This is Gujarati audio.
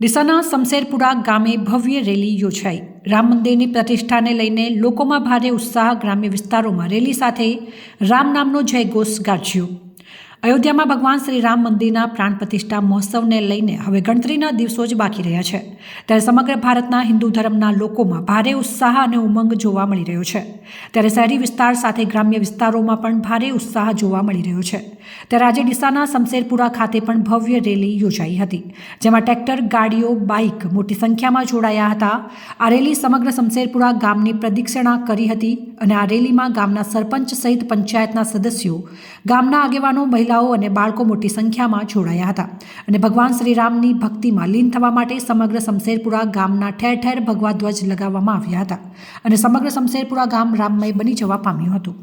ડીસાના શમશેરપુરા ગામે ભવ્ય રેલી યોજાઈ. રામ મંદિરની પ્રતિષ્ઠાને લઈને લોકોમાં ભારે ઉત્સાહ ગ્રામ્ય વિસ્તારોમાં રેલી સાથે રામ નામનો જયઘોષ ગાજ્યો. અયોધ્યામાં ભગવાન શ્રી રામ મંદિરના પ્રાણ પ્રતિષ્ઠા મહોત્સવને લઈને હવે ગણતરીના દિવસો જ બાકી રહ્યા છે. ત્યારે સમગ્ર ભારતના હિન્દુ ધર્મના લોકોમાં ભારે ઉત્સાહ અને ઉમંગ જોવા મળી રહ્યો છે. ત્યારે શહેરી વિસ્તાર સાથે ગ્રામ્ય વિસ્તારોમાં પણ ભારે ઉત્સાહ જોવા મળી રહ્યો છે. ત્યારે આજે ડીસાના શમશેરપુરા ખાતે પણ ભવ્ય રેલી યોજાઈ હતી, જેમાં ટ્રેક્ટર, ગાડીઓ, બાઇક મોટી સંખ્યામાં જોડાયા હતા. આ રેલી સમગ્ર શમશેરપુરા ગામની પ્રદક્ષિણા કરી હતી અને આ રેલીમાં ગામના સરપંચ સહિત પંચાયતના સદસ્યો, ગામના આગેવાનો, મહિલાઓ અને બાળકો મોટી સંખ્યામાં જોડાયા હતા. અને ભગવાન શ્રીરામની ભક્તિમાં લીન થવા માટે સમગ્ર શમશેરપુરા ગામના ઠેર ઠેર ભગવા ધ્વજ લગાવવામાં આવ્યા હતા અને સમગ્ર શમશેરપુરા ગામ રામમય બની જવા પામ્યું હતું.